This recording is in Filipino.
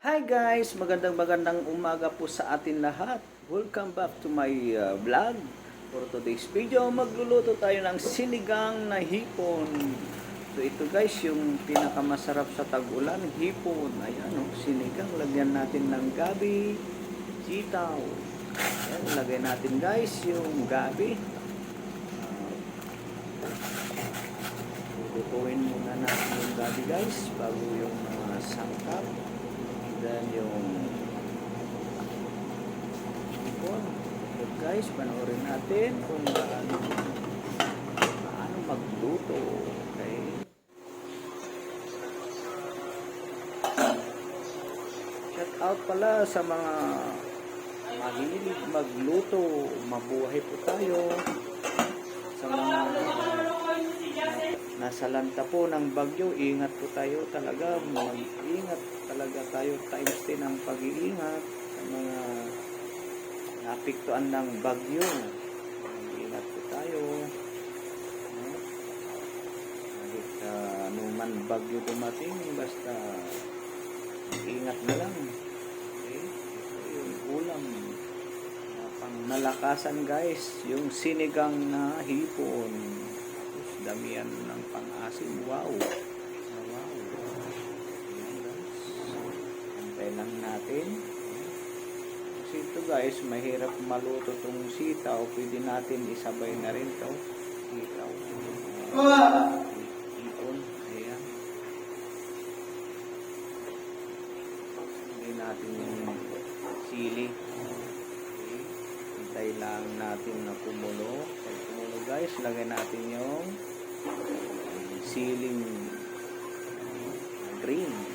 Hi guys! Magandang magandang umaga po sa atin lahat. Welcome back to my uh, vlog. For today's video, magluluto tayo ng sinigang na hipon. So ito guys, yung pinakamasarap sa tag-ulan, hipon. Ayan o, sinigang. Lagyan natin ng gabi, sitaw. Ayan, lagay natin guys yung gabi. Lutuin muna natin yung gabi guys bago yung mga sangkap. Then yung hipon. So guys, panoorin natin kung paano, paano magluto. Okay? Shout out pala sa mga mahilig magluto. Mabuhay po tayo. Sa mga nasa lanta po ng bagyo, ingat po tayo talaga. Mag-ingat talaga tayo times 10 ang pag-iingat sa mga napiktuan ng bagyo. Mag-ingat po tayo. Kahit uh, anuman bagyo dumating, basta ingat na lang. Okay? Ito yung ulam na pang malakasan guys, yung sinigang na hipon. Tapos damihan ng pang-asim. Wow! Ayan guys. Antay lang natin. Kasi ito guys, mahirap maluto tong sitaw. Pwede natin isabay na rin to. Sitaw. Ipon. Ayan. Hindi natin yung sili. Okay. Hintay lang natin na kumulo. Pag kumulo guys, lagay natin yung siling green.